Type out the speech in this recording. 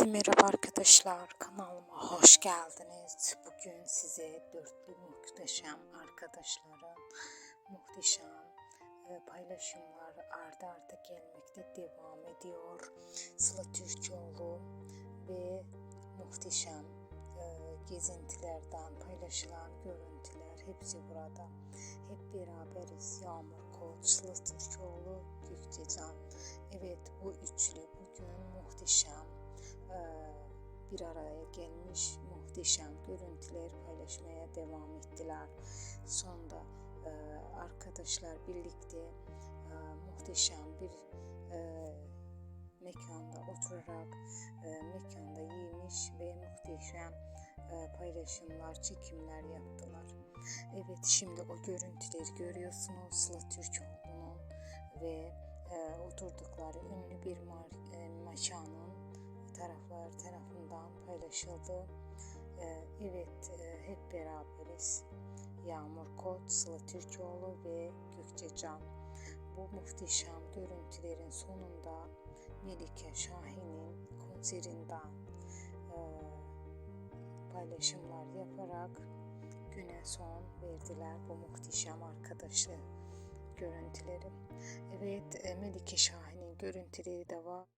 Herkese merhaba arkadaşlar. Kanalıma hoş geldiniz. Bugün size dörtlü muhteşem arkadaşların muhteşem e, paylaşımlar arda arda gelmekte devam ediyor. Sıla Türkoğlu ve muhteşem e, gezintilerden paylaşılan görüntüler hepsi burada. Hep beraberiz. Yağmur Koç, Sıla Türkoğlu, Gökçecan. Evet bu üçlü bugün muhteşem bir araya gelmiş muhteşem görüntüler paylaşmaya devam ettiler. Sonda eee, arkadaşlar birlikte eee, muhteşem bir eee, mekanda oturarak eee, mekanda yemiş ve muhteşem eee, paylaşımlar, çekimler yaptılar. Evet şimdi o görüntüleri görüyorsunuz Sıla Türkoğlu'nun ve e, oturdukları ünlü bir mar- e, mekanın taraflar tarafından paylaşıldı. E, evet e, hep beraberiz. Yağmur Koç, Sıla Türkoğlu ve Gökçe Can. Bu muhteşem görüntülerin sonunda Melike Şahin'in konserinden e, paylaşımlar yaparak güne son verdiler bu muhteşem arkadaşı görüntüleri. Evet, e, Melike Şahin'in görüntüleri de var.